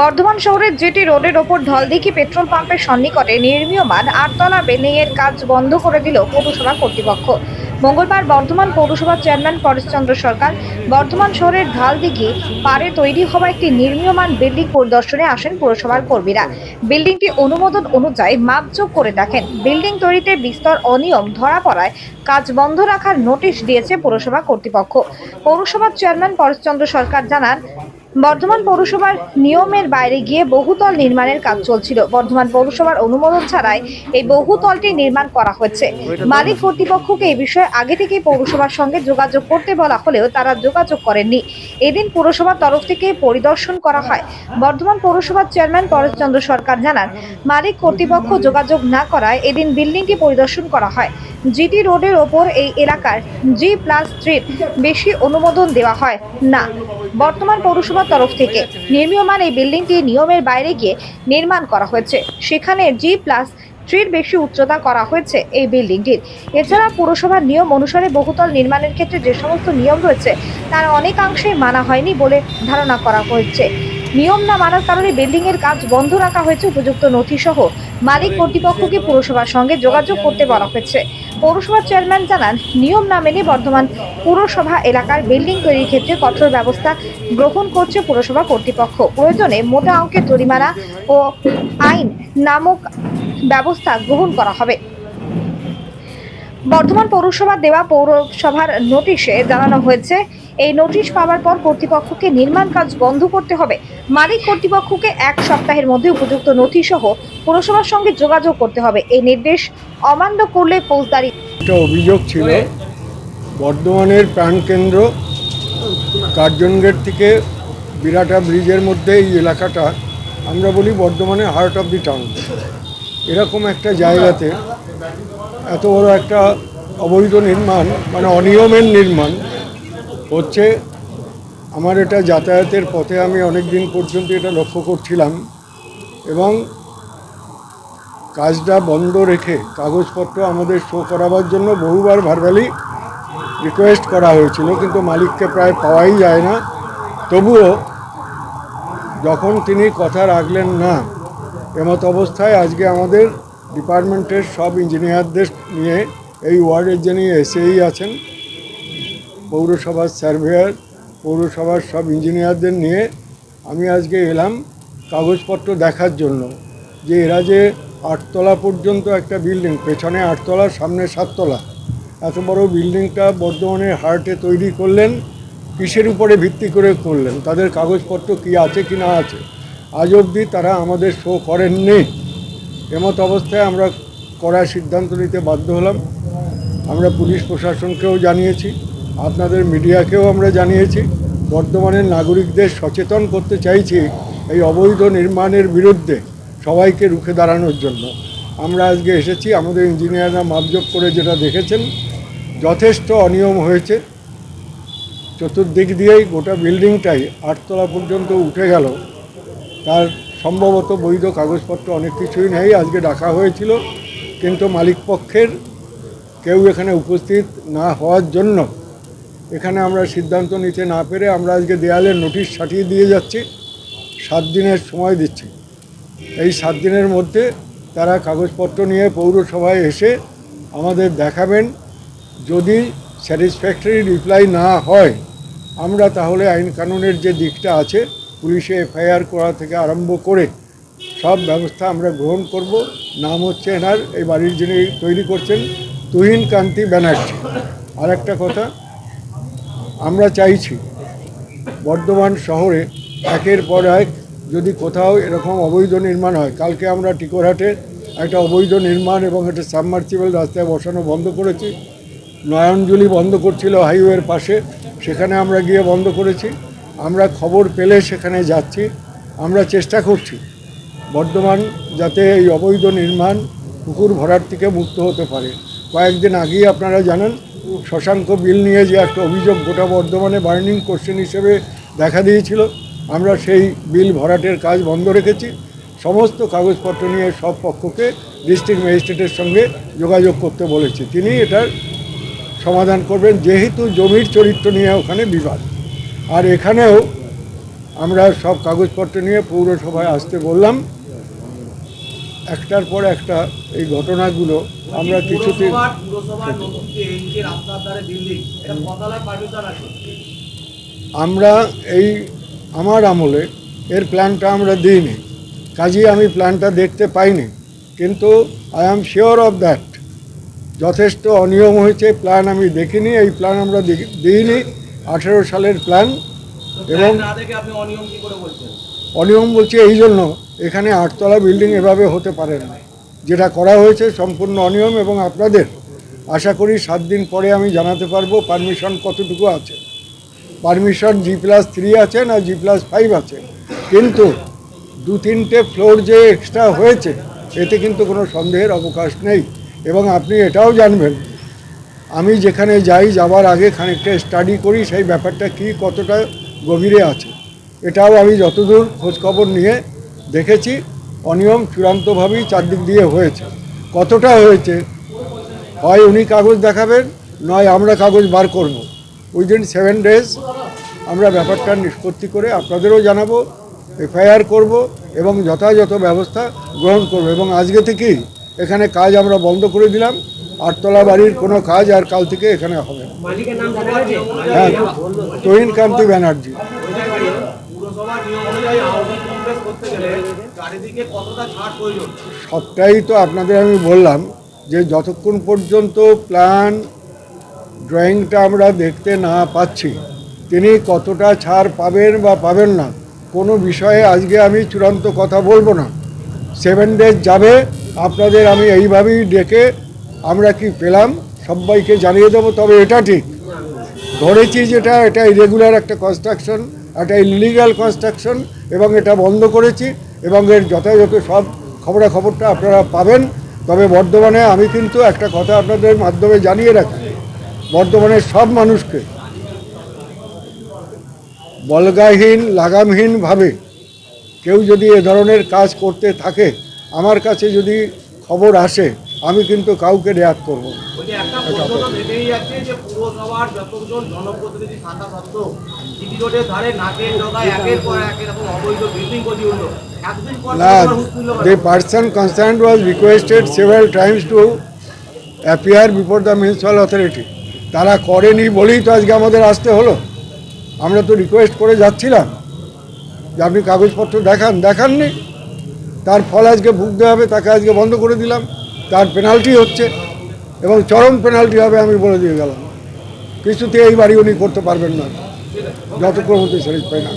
বর্ধমান শহরের জেটি রোডের ওপর ঢলদিঘি পেট্রোল পাম্পের সন্নিকটে নির্মীয়মান আটতলা বিল্ডিং এর কাজ বন্ধ করে দিল পৌরসভা কর্তৃপক্ষ। মঙ্গলবার বর্ধমান পৌরসভার চেয়ারম্যান পরেশচন্দ্র সরকার বর্ধমান শহরের ঢালদিঘি পারে তৈরি হওয়া একটি নির্মীয়মান বিল্ডিং পরিদর্শনে আসেন পুরসভার কর্মীরা। বিল্ডিংটি অনুমোদন অনুযায়ী মাপযোগ করে দেখেন বিল্ডিং তৈরিতে বিস্তর অনিয়ম ধরা পড়ায় কাজ বন্ধ রাখার নোটিশ দিয়েছে পুরসভা কর্তৃপক্ষ। পৌরসভার চেয়ারম্যান পরেশচন্দ্র সরকার জানান বর্ধমান পৌরসভার নিয়মের বাইরে গিয়ে বহুতল নির্মাণের কাজ চলছিল। বর্ধমান পৌরসভার অনুমোদন ছাড়াই এই বহুতলটি নির্মাণ করা হয়েছে। মালিক কর্তৃপক্ষকে এই বিষয়ে আগে থেকেই পৌরসভার সঙ্গে যোগাযোগ করতে বলা হলেও তারা যোগাযোগ করেননি। এদিন পৌরসভার তরফ থেকে পরিদর্শন করা হয়। বর্ধমান পৌরসভার চেয়ারম্যান পরেশচন্দ্র সরকার জানান, মালিক কর্তৃপক্ষ যোগাযোগ না করায় এদিন বিল্ডিংটি পরিদর্শন করা হয়। জিটি রোডের ওপর এই এলাকার জি প্লাস থ্রির বেশি অনুমোদন দেওয়া হয় না। বর্তমান পৌরসভার তরফ থেকে। নির্মীয়মান এই বিল্ডিংটি নিয়মের বাইরে গিয়ে নির্মাণ করা হয়েছে। সেখানে জি প্লাস থ্রির বেশি উচ্চতা করা হয়েছে এই বিল্ডিংটির। এছাড়া পুরসভার নিয়ম অনুসারে বহুতল নির্মাণের ক্ষেত্রে যে সমস্ত নিয়ম রয়েছে, তার অনেকাংশে মানা হয়নি বলে ধারণা করা হয়েছে। নিয়ম না মানার কারণে বিল্ডিং এর কাজ বন্ধ রাখা হয়েছে উপযুক্ত নথি সহ মালিক কর্তৃপক্ষকে পুরসভার সঙ্গে যোগাযোগ করতে বলা হয়েছে। পৌরসভার চেয়ারম্যান জানান, নিয়ম না মেনে বর্ধমান পুরসভা এলাকার বিল্ডিং তৈরির ক্ষেত্রে কঠোর ব্যবস্থা গ্রহণ করছে পুরসভা কর্তৃপক্ষ। প্রয়োজনে মোটা অঙ্কের জরিমানা ও আইন নামক ব্যবস্থা গ্রহণ করা হবে। বর্ধমান পৌরসভা দেওয়া পৌরসভার নোটিশে জানানো হয়েছে এই নোটিশ পাওয়ার পর কর্তৃপক্ষকে নির্মাণ কাজ বন্ধ করতে হবে। মালিক কর্তৃপক্ষকে এক সপ্তাহের মধ্যে উপযুক্ত নথি সহ পুরসভার সঙ্গে যোগাযোগ করতে হবে। এই নির্দেশ অমান্য করলে ফৌজদারি একটা অভিযোগ ছিল, বর্ধমানের প্রাণকেন্দ্র কার্জন গেট থেকে বিরাটা ব্রিজের মধ্যে এই এলাকাটা, আমরা বলি বর্ধমানে হার্ট অফ দি টাউন এরকম একটা জায়গাতে এত বড় একটা অবৈধ নির্মাণ মানে অনিয়মের নির্মাণ হচ্ছে, আমার এটা যাতায়াতের পথে আমি অনেক দিন পর্যন্ত এটা লক্ষ্য করছিলাম এবং কাজটা বন্ধ রেখে কাগজপত্র আমাদের শো করাবার জন্য বহুবার ভারবালি রিকোয়েস্ট করা হয়েছিল, কিন্তু মালিককে প্রায় পাওয়াই যায় না। তবুও যখন তিনি কথা রাখলেন না, এমত অবস্থায় আজকে আমাদের ডিপার্টমেন্টের সব ইঞ্জিনিয়ারদের নিয়ে এই ওয়ার্ডের যিনি এসেই আছেন পৌরসভার সার্ভেয়ার পৌরসভার সব ইঞ্জিনিয়ারদের নিয়ে আমি আজকে এলাম কাগজপত্র দেখার জন্য। যে এরা যে আটতলা পর্যন্ত একটা বিল্ডিং পেছনে আটতলা, সামনে সাততলা। এত বড় বিল্ডিংটা বর্ধমানের হার্টে তৈরি করলেন, কিসের উপরে ভিত্তি করে করলেন, তাদের কাগজপত্র কি আছে কি না আছে। আজ অবধি তারা আমাদের শো করেননি। এমত অবস্থায় আমরা কড়া সিদ্ধান্ত নিতে বাধ্য হলাম। আমরা পুলিশ প্রশাসনকেও জানিয়েছি। আপনাদের মিডিয়াকেও আমরা জানিয়েছি বর্ধমানের নাগরিকদের সচেতন করতে চাইছি এই অবৈধ নির্মাণের বিরুদ্ধে সবাইকে রুখে দাঁড়ানোর জন্য। আমরা আজকে এসেছি, আমাদের ইঞ্জিনিয়াররা মাপযোগ করে যেটা দেখেছেন, যথেষ্ট অনিয়ম হয়েছে। চতুর্দিক দিয়েই গোটা বিল্ডিংটাই আটতলা পর্যন্ত উঠে গেল। তার সম্ভবত বৈধ কাগজপত্র অনেক কিছুই নেই, আজকে ডাকা হয়েছিল। কিন্তু মালিকপক্ষের কেউ এখানে উপস্থিত না হওয়ার জন্য এখানে আমরা সিদ্ধান্ত নিতে না পেরে আমরা আজকে দেয়ালের নোটিশ ছাটিয়ে দিয়ে যাচ্ছি, সাত দিনের সময় দিচ্ছি। এই সাত দিনের মধ্যে তারা কাগজপত্র নিয়ে পৌরসভায় এসে আমাদের দেখাবেন। যদি স্যাটিসফ্যাক্টরি রিপ্লাই না হয়, আমরা তাহলে আইন কানুনের যে দিকটা আছে, পুলিশে এফআইআর করা থেকে আরম্ভ করে সব ব্যবস্থা আমরা গ্রহণ করব। নাম হচ্ছে এনার এই বাড়ির যিনি তৈরি করছেন, তুহিন কান্তি ব্যানার্জি। আর একটা কথা আমরা চাইছি বর্ধমান শহরে একের পর এক যদি কোথাও এরকম অবৈধ নির্মাণ হয়, কালকে আমরা টিকোরহাটে একটা অবৈধ নির্মাণ এবং একটা সাবমার্সিবল রাস্তায় বসানো বন্ধ করেছি, নয়নজুলি বন্ধ করছিল হাইওয়ের পাশে, সেখানে আমরা গিয়ে বন্ধ করেছি। আমরা খবর পেলে সেখানে যাচ্ছি, আমরা চেষ্টা করছি বর্ধমান যাতে এই অবৈধ নির্মাণ পুকুর ভরার থেকে মুক্ত হতে পারে। কয়েকদিন আগেই আপনারা জানেন শশাঙ্ক বিল নিয়ে যে একটা অভিযোগ গোটা বর্ধমানে বার্নিং কোশ্চেন হিসেবে দেখা দিয়েছিল, আমরা সেই বিল ভরাটের কাজ বন্ধ রেখেছি। সমস্ত কাগজপত্র নিয়ে সব পক্ষকে ডিস্ট্রিক্ট ম্যাজিস্ট্রেটের সঙ্গে যোগাযোগ করতে বলেছি। তিনি এটার সমাধান করবেন, যেহেতু জমির চরিত্র নিয়ে ওখানে বিবাদ। আর এখানেও আমরা সব কাগজপত্র নিয়ে পৌরসভায় আসতে বললাম একটার পর একটা এই ঘটনাগুলো আমরা কিছুতে আমরা এই আমার আমলে এর প্ল্যানটা আমরা দিইনি। কাজেই আমি প্ল্যানটা দেখতে পাইনি। কিন্তু I am sure of that যথেষ্ট অনিয়ম হয়েছে প্ল্যান আমি দেখিনি এই প্ল্যান আমরা দিইনি। আঠেরো সালের প্ল্যান এবং অনিয়ম বলছি এই জন্য এখানে আটতলা বিল্ডিং এভাবে হতে পারে না। যেটা করা হয়েছে সম্পূর্ণ অনিয়ম এবং আপনাদের আশা করি সাত দিন পরে আমি জানাতে পারব পারমিশন কতটুকু আছে। পারমিশন জি প্লাস থ্রি আছে না জি প্লাস ফাইভ আছে। কিন্তু দু তিনটে ফ্লোর যে এক্সট্রা হয়েছে, এতে কিন্তু কোনো সন্দেহের অবকাশ নেই এবং আপনি এটাও জানবেন। আমি যেখানে যাই যাওয়ার আগে খানিকটা স্টাডি করি সেই ব্যাপারটা কি কতটা গভীরে আছে। এটাও আমি যতদূর খোঁজখবর নিয়ে দেখেছি অনিয়ম চূড়ান্তভাবেই চারদিক দিয়ে হয়েছে। কতটা হয়েছে? হয় উনি কাগজ দেখাবেন নয় আমরা কাগজ বার করব। উইদিন সেভেন ডেজ আমরা ব্যাপারটা নিষ্পত্তি করে আপনাদেরও জানাব এফআইআর করব এবং যথাযথ ব্যবস্থা গ্রহণ করব। এবং আজকে থেকেই এখানে কাজ আমরা বন্ধ করে দিলাম। আটতলা বাড়ির কোনো কাজ আর কাল থেকে এখানে হবে হ্যাঁ তহিন কান্তি ব্যানার্জি। সবটাই তো আপনাদের আমি বললাম যে যতক্ষণ পর্যন্ত প্ল্যান ড্রয়িংটা আমরা দেখতে না পাচ্ছি, তিনি কতটা ছাড় পাবেন বা পাবেন না, কোনো বিষয়ে আজকে আমি চূড়ান্ত কথা বলব না। সেভেন ডেজ যাবে, আপনাদের আমি এইভাবেই ডেকে আমরা কি পেলাম, সবাইকে জানিয়ে দেবো, তবে এটা ঠিক। ধরেছি যেটা, এটা ইরেগুলার একটা কনস্ট্রাকশন একটা ইলিগাল কনস্ট্রাকশন এবং এটা বন্ধ করেছি এবং এর যথাযথ সব খবরাখবরটা আপনারা পাবেন। তবে বর্ধমানে আমি কিন্তু একটা কথা আপনাদের মাধ্যমে জানিয়ে রাখি। বর্ধমানের সব মানুষকে বলগাহীন, লাগামহীনভাবে কেউ যদি এ ধরনের কাজ করতে থাকে, আমার কাছে যদি খবর আসে, আমি কিন্তু কাউকে রেয়াত করব জিটি রোডের ধারে নাকের ডগায় একের পর এক এরকম অবৈধ বিল্ডিং গড়ে উঠল the person concerned was requested several times to appear before the municipal authority. তারা করেনি বলেই তো আজকে আমাদের আসতে হলো। আমরা তো রিকোয়েস্ট করে যাচ্ছিলাম। যে আপনি কাগজপত্র দেখান দেখাননি। তার ফল আজকে ভুগতে হবে তাকে আজকে বন্ধ করে দিলাম। তার পেনাল্টি হচ্ছে এবং চরম পেনাল্টি হবে আমি বলে দিয়ে গেলাম। কিছুতে এই বাড়ি উনি করতে পারবেন না। যতক্ষণ হতে পাই না?